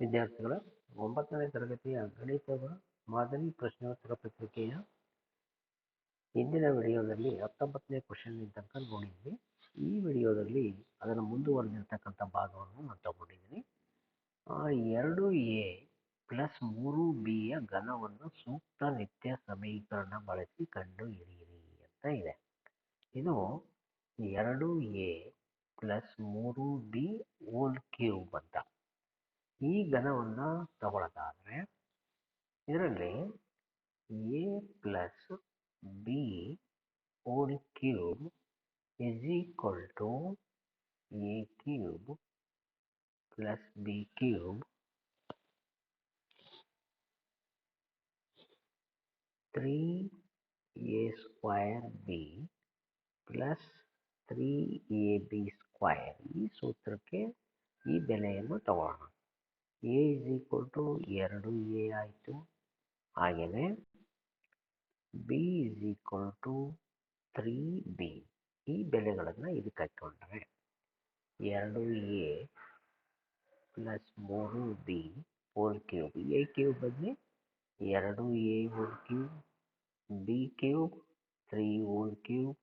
ವಿದ್ಯಾರ್ಥಿಗಳ ಒಂಬತ್ತನೇ ತರಗತಿಯ ಗಣಿತದ ಮಾದರಿ ಪ್ರಶ್ನೋತ್ತರ ಪತ್ರಿಕೆಯ ಹಿಂದಿನ ವಿಡಿಯೋದಲ್ಲಿ ಹತ್ತೊಂಬತ್ತನೇ ಕ್ವಶನ್ ತನಕ ನೋಡಿದ್ವಿ. ಈ ವಿಡಿಯೋದಲ್ಲಿ ಅದನ್ನು ಮುಂದುವರೆದಿರ್ತಕ್ಕಂಥ ಭಾಗವನ್ನು ನಾನು ತಗೊಂಡಿದ್ದೀನಿ. ಎರಡು ಎ ಪ್ಲಸ್ ಮೂರು ಬಿಯ ಘನವನ್ನು ಸೂಕ್ತ ನಿತ್ಯ ಸಮೀಕರಣ ಬಳಸಿ ಕಂಡು ಹಿಡಿಯಿರಿ ಅಂತ ಇದೆ. ಇದು ಎರಡು ಎ ಪ್ಲಸ್ ಮೂರು ಬಿ ಓಲ್ ಕ್ಯೂಬ್ ಅಂತ. ಈ ಘನವನ್ನು ತಗೊಳ್ಳೋದಾದ್ರೆ ಇದರಲ್ಲಿ A plus B whole cube is equal to A cube plus B cube three A square B plus three A B square ಈ ಸೂತ್ರಕ್ಕೆ ಈ ಬೆಲೆಯನ್ನು ತಗೊಳ್ಳೋಣ. ಎ ಇಸ್ ಈಕ್ವಲ್ ಟು ಎರಡು ಎ ಆಯಿತು. ಹಾಗೆಯೇ B is equal to three B ಈ ಬೆಲೆಗಳನ್ನು ಇದಕ್ಕೆ ಹಾಕ್ಕೊಂಡ್ರೆ ಎರಡು ಎ ಪ್ಲಸ್ ಮೂರು B whole cube A cube ಬದಲಿ ಎರಡು A whole cube B cube three whole cube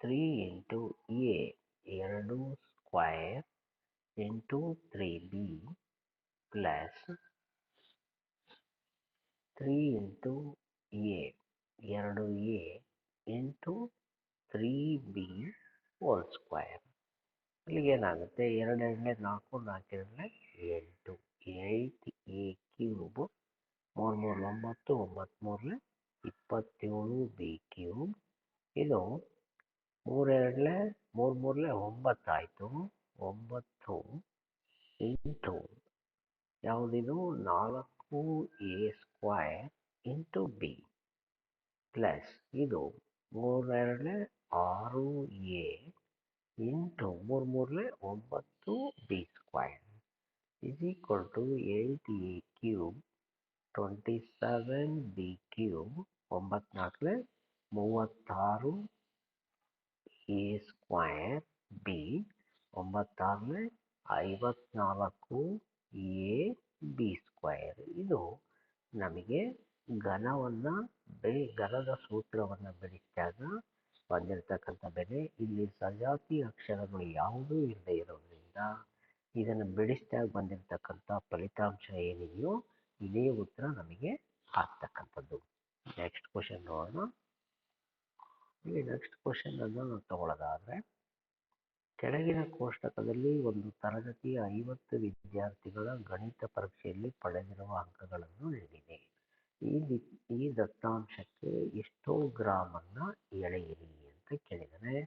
three into A ಎರಡು square into three B plus three into A ಎರಡು A into three B whole square ಅಲ್ಲಿಗೆ ಏನಾಗುತ್ತೆ? ಎರಡು ಎರಡನೇ ನಾಲ್ಕು ನಾಲ್ಕು ಎರಡನೇ ಎಂಟು. ಏಟ್ ಎ ಕ್ಯೂಬ್ ಮೂರು ಮೂರು, ಒಂಬತ್ತು ಒಂಬತ್ತು ಇಪ್ಪತ್ತೇಳು ಬಿ ಕ್ಯೂಬ್ ಇದು ಮೂರೆರಡಲೆ ಮೂರು ಮೂರಲೆ ಒಂಬತ್ತಾಯಿತು. ಒಂಬತ್ತು ಇಂಟು ಯಾವುದಿದು ನಾಲ್ಕು A square into B plus ಇದು ಮೂರೆರಡಲೆ ಆರು ಎ ಇಂಟು ಮೂರು ಮೂರಲೆ ಒಂಬತ್ತು B square is equal to eight A cube twenty seven B cube ಒಂಬತ್ನಾಲ್ಕಲೆ ಮೂವತ್ತಾರು ಎ ಸ್ಕ್ವಯರ್ ಬಿ ಒಂಬತ್ತಾರಲೆ ಐವತ್ನಾಲ್ಕು ಎ ಬಿ ಸ್ಕ್ವಯರ್ ಇದು ನಮಗೆ ಘನವನ್ನು ಬೆಳೆ ಘನದ ಸೂತ್ರವನ್ನು ಬೆಳೆಸಿದಾಗ ಬಂದಿರತಕ್ಕಂಥ ಬೆಲೆ. ಇಲ್ಲಿ ಸಜಾತಿ ಅಕ್ಷರಗಳು ಯಾವುದೂ ಇಲ್ಲದೆ ಇರೋದ್ರಿಂದ ಇದನ್ನು ಬಿಡಿಸಿದಾಗ ಬಂದಿರತಕ್ಕಂಥ ಫಲಿತಾಂಶ ಏನಿದೆಯೋ ಇದೇ ಉತ್ತರ ನಮಗೆ ಆಗ್ತಕ್ಕಂಥದ್ದು. ನೆಕ್ಸ್ಟ್ ಕ್ವಶನ್ ನೋಡೋಣ. ಇಲ್ಲಿ ನೆಕ್ಸ್ಟ್ ಕ್ವಶನ್ ಅನ್ನು ನಾವು ತಗೊಳ್ಳೋದಾದ್ರೆ ಕೆಳಗಿನ ಕೋಷ್ಟಕದಲ್ಲಿ ಒಂದು ತರಗತಿಯ ಐವತ್ತು ವಿದ್ಯಾರ್ಥಿಗಳ ಗಣಿತ ಪರೀಕ್ಷೆಯಲ್ಲಿ ಪಡೆದಿರುವ ಅಂಕಗಳನ್ನು ನೀಡಿದೆ. ಈ ದಿ- ಈ ದತ್ತಾಂಶಕ್ಕೆ ಎಷ್ಟೋ ಗ್ರಾಮನ್ನು ಎಳೆಯಿರಿ ಅಂತ ಕೇಳಿದರೆ.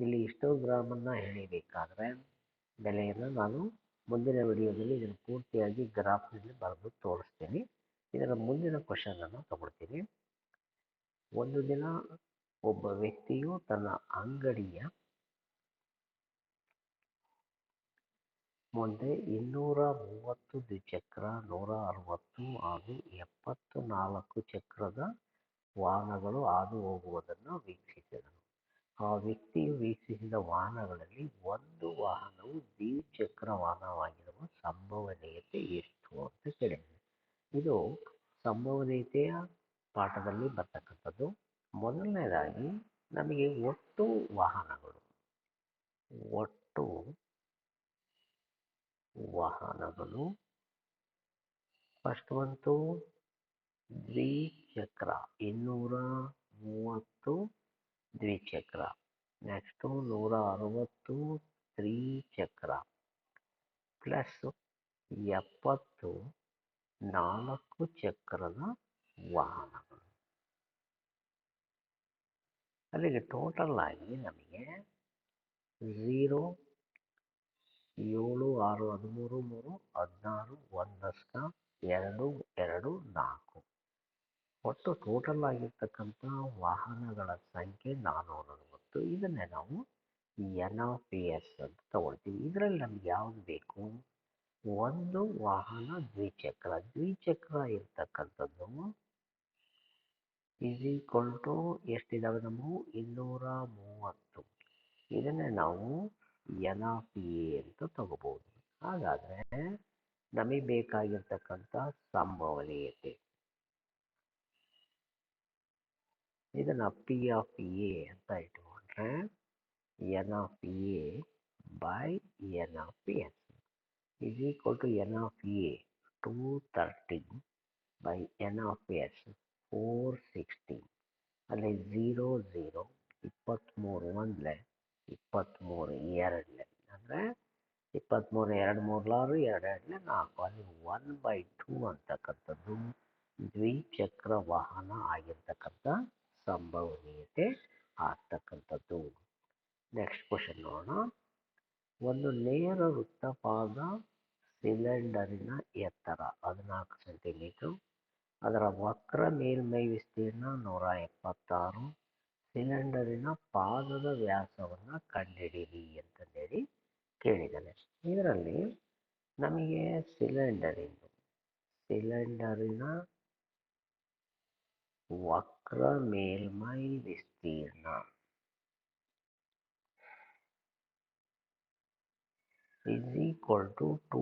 ಇಲ್ಲಿ ಎಷ್ಟೋ ಗ್ರಾಮನ್ನು ಎಳಿಬೇಕಾದ್ರೆ ಬೆಲೆಯನ್ನು ನಾನು ಮುಂದಿನ ವಿಡಿಯೋದಲ್ಲಿ ಇದನ್ನು ಪೂರ್ತಿಯಾಗಿ ಗ್ರಾಫ್ನಲ್ಲಿ ಬರೆದು ತೋರಿಸ್ತೀನಿ. ಇದರ ಮುಂದಿನ ಕ್ವಶನ್ ಅನ್ನು ತಗೊಳ್ತೀನಿ. ಒಂದು ದಿನ ಒಬ್ಬ ವ್ಯಕ್ತಿಯು ತನ್ನ ಅಂಗಡಿಯ ಮುಂದೆ ಇನ್ನೂರ ಮೂವತ್ತು ದ್ವಿಚಕ್ರ ನೂರ ಅರವತ್ತು ಹಾಗೂ ಎಪ್ಪತ್ತು ನಾಲ್ಕು ಚಕ್ರದ ವಾಹನಗಳು ಹಾದು ಹೋಗುವುದನ್ನು ವೀಕ್ಷಿಸಿದರು ಆ ವ್ಯಕ್ತಿಯು ವೀಕ್ಷಿಸಿದ ವಾಹನಗಳಲ್ಲಿ ಒಂದು ವಾಹನವು ದ್ವಿಚಕ್ರ ವಾಹನವಾಗಿರುವ ಸಂಭವನೀಯತೆ ಎಷ್ಟು ಅಂತ ಕೇಳಿದೆ. ಇದು ಸಂಭವನೀಯತೆಯ ಪಾಠದಲ್ಲಿ ಬರ್ತಕ್ಕಂಥದ್ದು. ಮೊದಲನೇದಾಗಿ, ನಮಗೆ ಒಟ್ಟು ವಾಹನಗಳು, ಒಟ್ಟು ವಾಹನಗಳು ಫಸ್ಟ್ ಬಂತು ದ್ವಿಚಕ್ರ ಇನ್ನೂರ ಮೂವತ್ತು ದ್ವಿಚಕ್ರ ನೆಕ್ಸ್ಟು ನೂರ ಅರವತ್ತು ತ್ರಿಚಕ್ರ ಪ್ಲಸ್ ಎಪ್ಪತ್ತು ನಾಲ್ಕು ಚಕ್ರದ ವಾಹನಗಳು ಅಲ್ಲಿಗೆ ಟೋಟಲ್ ಆಗಿ ನಮಗೆ ಝೀರೋ ಏಳು, ಆರು, ಹದಿಮೂರು, ಮೂರು, ಹದಿನಾರು, ಒಂದಷ್ಟ, ಎರಡು ಎರಡು, ನಾಲ್ಕು. ಒಟ್ಟು ಟೋಟಲ್ ಆಗಿರ್ತಕ್ಕಂಥ ವಾಹನಗಳ ಸಂಖ್ಯೆ ನಾನ್ನೂರ ಅರವತ್ತು ಇದನ್ನೇ ನಾವು ಎನ್ ಆಫ್ ಎಸ್ ಅಂತ ತಗೊಳ್ತೀವಿ. ಇದರಲ್ಲಿ ನಮ್ಗೆ ಯಾವ್ದು ಬೇಕು? ಒಂದು ವಾಹನ ದ್ವಿಚಕ್ರ. ದ್ವಿಚಕ್ರ ಇರ್ತಕ್ಕಂಥದ್ದು ಇಸ್ ಈಕ್ವಲ್ ಟು ಎಷ್ಟಿದಾವೆ ನಮಗೂ ಇನ್ನೂರ ಮೂವತ್ತು. ಇದನ್ನೇ ನಾವು ಎನ್ ಆಫ್ ಎ ಅಂತ ತಗೋಬಹುದು ಹಾಗಾದರೆ ನಮಗೆ ಬೇಕಾಗಿರ್ತಕ್ಕಂಥ ಸಂಭವನೀಯತೆ ಇದನ್ನು ಪಿ ಆಫ್ ಎ ಅಂತ ಇಟ್ಕೊಂಡ್ರೆ N of A by N of S is equal to n of A 230 by n of S 460 ಅಲ್ಲಿ ಝೀರೋ ಝೀರೋ ಇಪ್ಪತ್ತ್ಮೂರು ಒಂದಲೆ ಇಪ್ಪತ್ತ್ಮೂರು ಎರಡನೇ, ಅಂದರೆ ಇಪ್ಪತ್ತ್ಮೂರು ಎರಡು ಮೂರ್ಲಾರು ಎರಡು ಎರಡನೇ ನಾಲ್ಕು, ಅಲ್ಲಿ ಒನ್ ಬೈ ಟೂ ಅಂತಕ್ಕಂಥದ್ದು ದ್ವಿಚಕ್ರ ವಾಹನ ಆಗಿರ್ತಕ್ಕಂಥ ಸಂಭವನೀಯತೆ ಆಗ್ತಕ್ಕಂಥದ್ದು. ನೆಕ್ಸ್ಟ್ ಕ್ವಶನ್ ನೋಡೋಣ. ಒಂದು ನೇರ ವೃತ್ತಪಾದ ಸಿಲಿಂಡರಿನ ಎತ್ತರ, ಹದಿನಾಲ್ಕು ಸೆಂಟಿಮೀಟ್ರು ಅದರ ವಕ್ರ ಮೇಲ್ಮೈ ವಿಸ್ತೀರ್ಣ ನೂರ ಎಪ್ಪತ್ತಾರು. ಸಿಲಿಂಡರಿನ ಪಾದದ ವ್ಯಾಸವನ್ನು ಕಂಡುಹಿಡೀರಿ ಅಂತಂದೇಳಿ ಕೇಳಿದ್ದಾನೆ ಇದರಲ್ಲಿ ನಮಗೆ ಸಿಲಿಂಡರಿನ ಸಿಲಿಂಡರಿನ ವಕ್ರ ಮೇಲ್ಮೈ ವಿಸ್ತೀರ್ಣ is equal to 2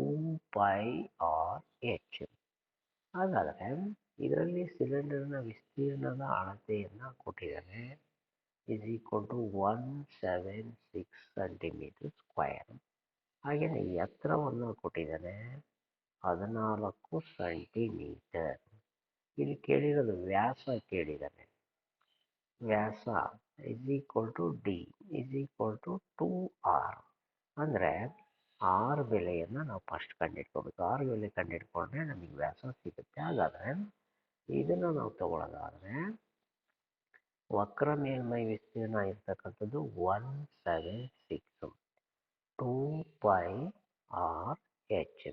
pi r h. ಹಾಗಾದರೆ ಇದರಲ್ಲಿ ಸಿಲಿಂಡರ್ನ ವಿಸ್ತೀರ್ಣದ ಅಳತೆಯನ್ನು ಕೊಟ್ಟಿದ್ದಾರೆ is equal to one seven six centimetre square ಹಾಗೆಯೇ ಎತ್ತರವನ್ನು ಕೊಟ್ಟಿದ್ದಾನೆ, ಹದಿನಾಲ್ಕು ಸೆಂಟಿಮೀಟರ್ ಇಲ್ಲಿ ಕೇಳಿರೋದು ವ್ಯಾಸ ಕೇಳಿದ್ದಾನೆ. ವ್ಯಾಸ is equal to D is equal to two R ಅಂದರೆ ಆರ್ ಬೆಲೆಯನ್ನು ನಾವು ಫಸ್ಟ್ ಕಂಡುಹಿಡ್ಕೋಬೇಕು ಆರ್ ಬೆಲೆ ಕಂಡುಹಿಡ್ಕೊಂಡ್ರೆ ನಮಗೆ ವ್ಯಾಸ ಸಿಗುತ್ತೆ. ಹಾಗಾದರೆ ಇದನ್ನು ನಾವು ತಗೊಳ್ಳೋದಾದರೆ ವಕ್ರ ಮೇಲ್ಮೈ ವಿಸ್ತೀರ್ಣ ಇರ್ತಕ್ಕಂಥದ್ದು one seven six two pi R H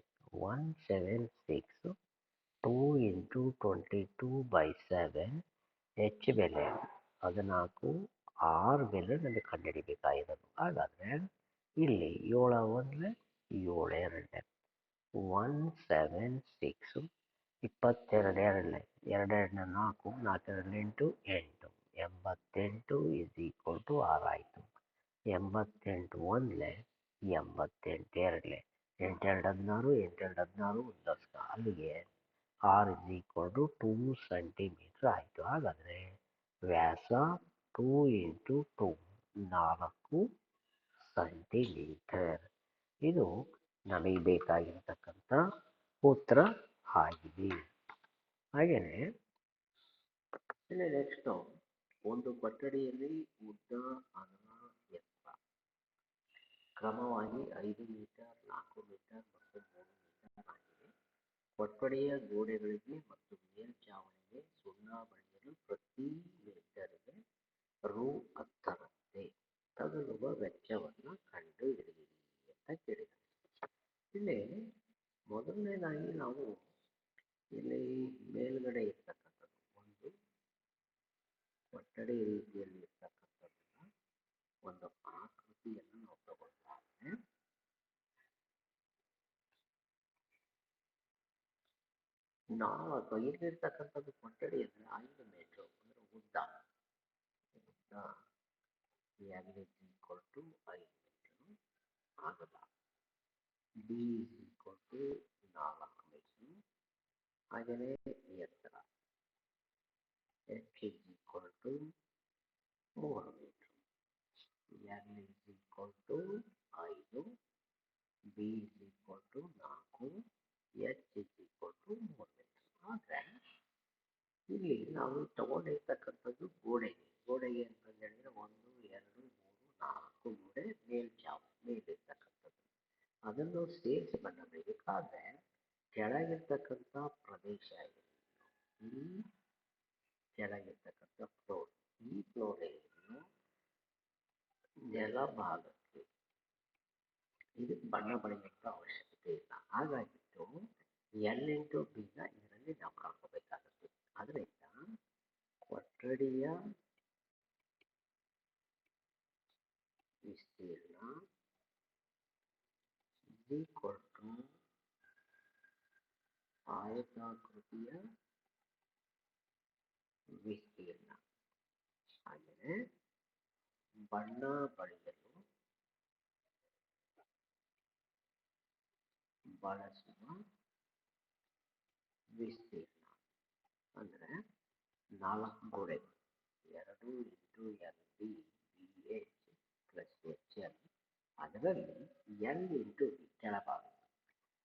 one seven six two into twenty two by seven H ಬೆಲೆ. ಹದಿನಾಲ್ಕು ಆರ್ ಬೆಲೆ ನಮಗೆ ಕಂಡುಹಿಡಿಬೇಕಾಗಿರೋದು ಹಾಗಾದರೆ ಇಲ್ಲಿ ಏಳು ಒಂದರೆ ಏಳು ಎರಡೆ. ಒನ್ ಸೆವೆನ್ ಸಿಕ್ಸು ಇಪ್ಪತ್ತೆರಡು ಎರಡನೇ ಎರಡೆರಡನೇ ನಾಲ್ಕು ನಾಲ್ಕೆರಡು ಎಂಟು ಎಂಟು. ಎಂಬತ್ತೆಂಟು ಇಸ್ ಈಕ್ವಲ್ ಟು ಆರ್ ಆಯಿತು. ಎಂಬತ್ತೆಂಟು ಒಂದಲೆ, ಎಂಬತ್ತೆಂಟು ಎರಡಲೆ, ಎಂಟೆರಡು ಹದಿನಾರು ಎಂಟೆರಡು ಹದಿನಾರು ಒಂದು ದಶ ಅಲ್ಲಿಗೆ R is equal to two centimetre ಆಯಿತು. ಹಾಗಾದರೆ ವ್ಯಾಸ ಟೂ ಇಂಟು ಟೂ ನಾಲ್ಕು ಸೆಂಟಿಮೀಟರ್ ಇದು ನಮಗೆ ಬೇಕಾಗಿರ್ತಕ್ಕಂಥ ಉತ್ತರ ಆಗಿದೆ. ಹಾಗೆಯೇ ನೆಕ್ಸ್ಟು ಒಂದು ಕೊಠಡಿಯಲ್ಲಿ ಉದ್ದ ಅಗಲ ಎತ್ತರ ಕ್ರಮವಾಗಿ ಐದು ಮೀಟರ್, ನಾಲ್ಕು ಮೀಟರ್ ಮತ್ತು ಮೂರು ಮೀಟರ್ ಆಗಿದೆ. ಕೊಠಡಿಯ ಗೋಡೆಗಳಿಗೆ ಮತ್ತು ಮೇಲ್ಛಾವಣಿಗೆ ಸುಣ್ಣ ಬಳಿಯಲು ಪ್ರತಿ ಮೀಟರ್ಗೆ ರು ಹತ್ತರಂತೆ. ತಗಲುವ ವೆಚ್ಚವನ್ನು ಕಂಡು ಹಿಡಿಯಿರಿ ಅಂತ ಕೇಳಿದ್ದಾರೆ ಇಲ್ಲಿ ಮೊದಲನೇದಾಗಿ ನಾವು ಇಲ್ಲಿ ಮೇಲ್ಗಡೆ ಇರ್ತಕ್ಕಂಥದ್ದು ಒಂದು ಕೊಠಡಿ ರೀತಿಯಲ್ಲಿ ಇರ್ತಕ್ಕಂಥದ್ದನ್ನ ಒಂದು ಆಕೃತಿಯನ್ನು ನಾವು ತಗೊಳ್ತಾನೆ ನಾಲ್ಕು ಇಲ್ಲಿರ್ತಕ್ಕಂಥದ್ದು ಕೊಠಡಿ ಅಂದ್ರೆ ಐದು ಮೀಟರ್ ಅಂದ್ರೆ ಉದ್ದ. ಉದ್ದ ಯಾವ್ದು ಈಕ್ವಲ್ ಟು ಐದು ಮೀಟರು ಆಗಲ್ಲ. ಬಿ ಈಕ್ವಲ್ ಟು ನಾಲ್ಕು ಮೀಟರ್ ಹಾಗೆಯೇ ಎತ್ತರ. ಎಚ್ ಕೆ ಈಕ್ವಲ್ ಟು ಮೂರು. Metre N is equal to ಐದು ಬಿ ಇಸ್ ಈಕ್ವಲ್ ಟು ನಾಲ್ಕು ಎಚ್ ಇಸ್ ಈಕ್ವಲ್ ಟು ಮೂರು ಆದರೆ ಇಲ್ಲಿ ನಾವು ತಗೊಂಡಿರ್ತಕ್ಕಂಥದ್ದು ಗೋಡೆಗೆ ಗೋಡೆಗೆ ಅಂತಂದು ಹೇಳಿದ್ರೆ ಒಂದು ಎರಡು ಮೂರು ನಾಲ್ಕು ಗೋಡೆ ಮೇಲ್ಚಾವು ಮೇಲಿರ್ತಕ್ಕಂಥದ್ದು ಅದನ್ನು ಸೇರಿಸಿ ಬರಬೇಕಾದ್ರೆ ಕೆಳಗಿರ್ತಕ್ಕಂಥ ಪ್ರದೇಶ ಈ ಕೆಳಗಿರ್ತಕ್ಕಂಥ ಫ್ಲೋರ್ ಈ ಫ್ಲೋರ್ ಏನು ನೆಲ ಭಾಗಕ್ಕೆ ಇದಕ್ಕೆ ಬಣ್ಣ ಬಳಿಯುವಂಥ ಅವಶ್ಯಕತೆ ಇಲ್ಲ ಹಾಗಾಗಿತ್ತು ಎಲ್ ಇಂಟು ಬಿನ ಇದರಲ್ಲಿ ನಾವು ಹಾಕೋಬೇಕಾಗುತ್ತೆ ಅದರಿಂದ ಕೊಠಡಿಯ ವಿಸ್ತೀರ್ಣ ಈಕ್ವಲ್ ಟು ಆಯತಾಕೃತಿಯ ವಿಸ್ತೀರ್ಣ ಹಾಗೆಯೇ ಬಣ್ಣ ಬಳಿಯಲು ಬಳಸುವ ವಿಸ್ತೀರ್ಣ ಅಂದರೆ ನಾಲ್ಕು ಗೋಡೆಗಳು ಎರಡು into L B B H plus H L. ಅದರಲ್ಲಿ ಎಲ್ ಇಂಟು ಬಿ ಕೆಳಭಾಗ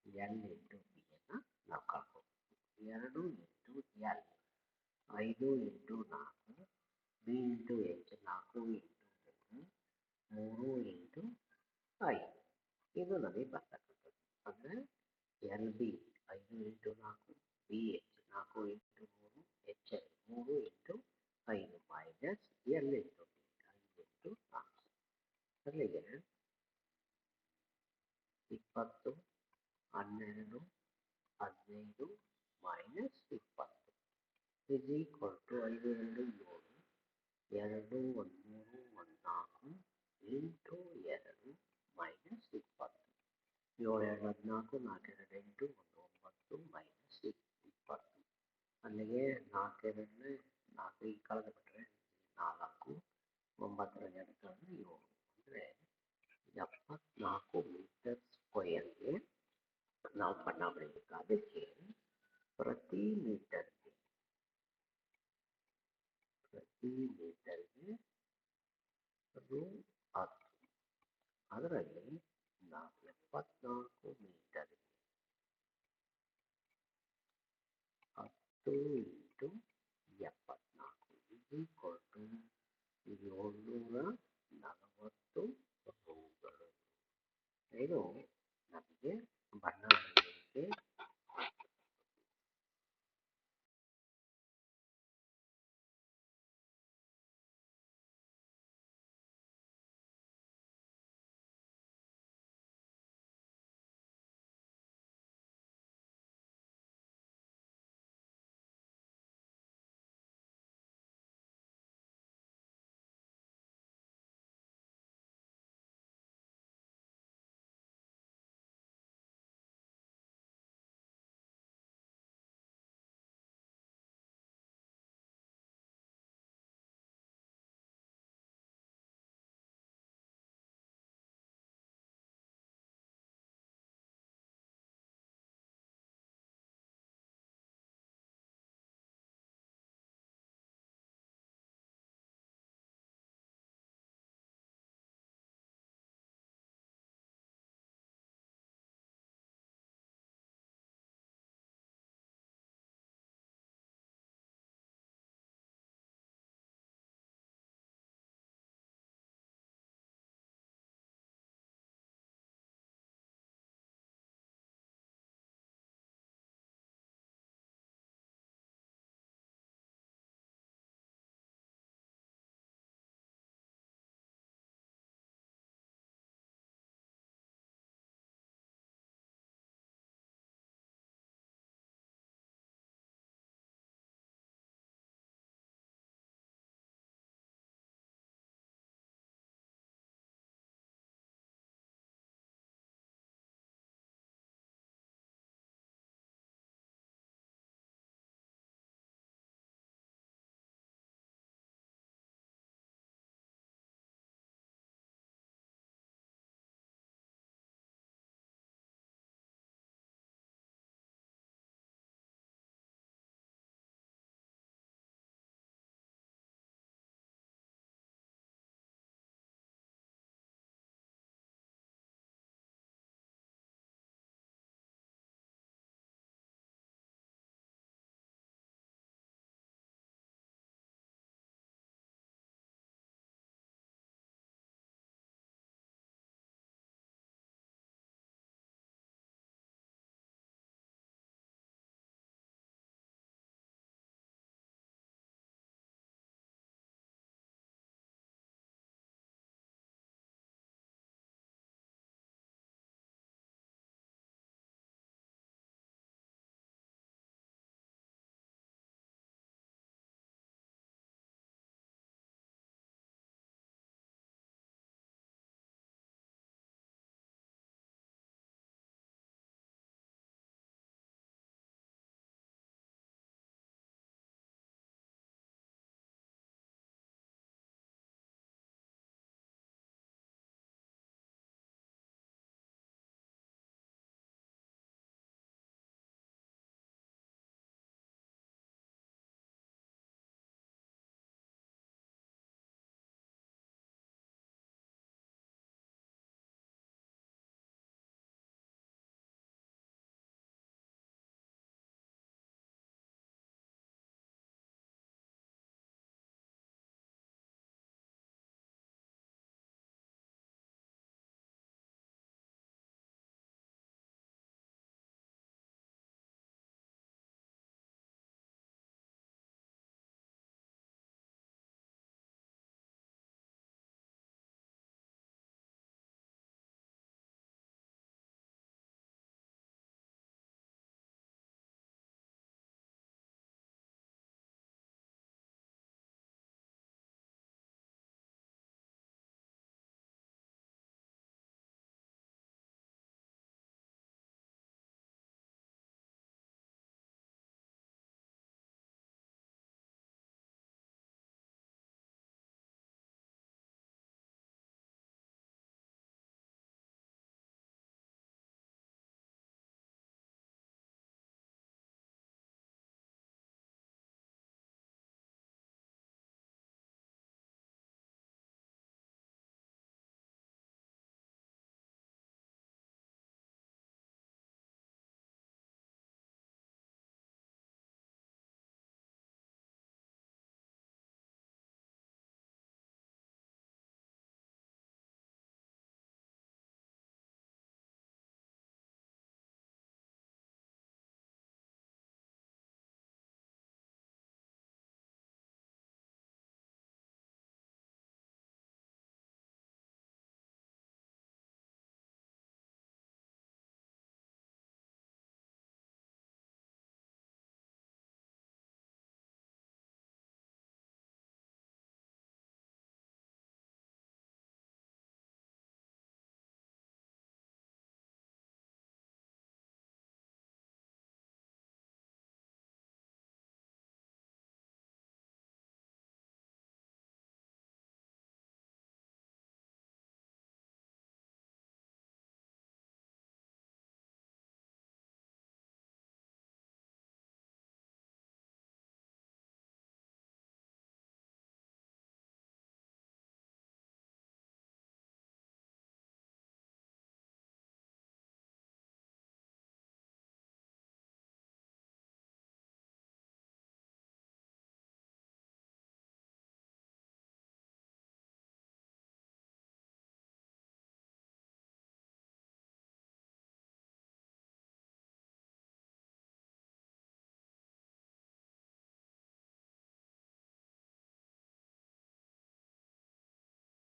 ಎಲ್ ಇಂಟು ಬಿಯನ್ನು ನಾವು ಕಳ್ಕೊಬೇಕು ಎರಡು ಇಂಟು ಎಲ್. ಐದು ಇಂಟು ನಾಲ್ಕು ಬಿ ಇಂಟು ಎಚ್ ನಾಲ್ಕು ಇಂಟು ಮೂರು ಮೂರು ಇಂಟು ಐದು ಇದು ನಮಗೆ ಬರ್ತಕ್ಕಂಥದ್ದು ಅಂದರೆ ಎಲ್ ಬಿ ಐದು ಇಂಟು ನಾಲ್ಕು ಬಿ ಎಚ್ ನಾಲ್ಕು ಇಂಟು ಮೂರು ಎಚ್ ಎಲ್ ಮೂರು ಇಂಟು ಐದು ಮೈನಸ್ ಎಲ್ ಇಂಟು ಬಿ ಐದು ಇಂಟು ನಾಲ್ಕು ಅಲ್ಲಿಗೆ ಇಪ್ಪತ್ತು ಹನ್ನೆರಡು ಹದಿನೈದು ಮೈನಸ್ ಇಪ್ಪತ್ತು ಇಸ್ ಈಕ್ವಲ್ ಟು ಐದು ಎರಡು ಏಳು ಎರಡು ಒಂದು ಮೂರು ಒಂದು ನಾಲ್ಕು ಇಂಟು ಎರಡು ಮೈನಸ್ ಇಪ್ಪತ್ತು ಏಳು ಎರಡು ಹದಿನಾಲ್ಕು ನಾಲ್ಕು ಎರಡು ಎಂಟು ಒಂದು ಒಂಬತ್ತು ಮೈನಸ್ ಇಪ್ಪತ್ತು ಅಲ್ಲಿಗೆ ನಾಲ್ಕು ಎರಡನೇ ನಾಲ್ಕು ಈಗ ಕಳೆದು ಬಿಟ್ಟರೆ ನಾಲ್ಕು ಒಂಬತ್ತರ ಎರಡು ಕಳೆದು ಏಳು ಅಂದರೆ ಎಪ್ಪತ್ನಾಲ್ಕು ಮೀಟರ್ ಸ್ಕ್ವಯರ್ಗೆ ನಾವು ಬಣ್ಣ ಬಳಿಬೇಕು ಅದಕ್ಕೆ ಪ್ರತಿ ಮೀಟರ್ಗೆ ಪ್ರತಿ ಮೀಟರ್ಗೆ ರು ಹತ್ತು ಅದರಲ್ಲಿ ನಾವು ಎಪ್ಪತ್ನಾಲ್ಕು ಮೀಟರ್ಗೆ ಹತ್ತು ಇಂಟು ಎಪ್ಪತ್ನಾಲ್ಕು ಈಕ್ವಲ್ ಟು ಏಳ್ನೂರ ನಲವತ್ತು ರೂಗಳು. ಇದು ನಮಗೆ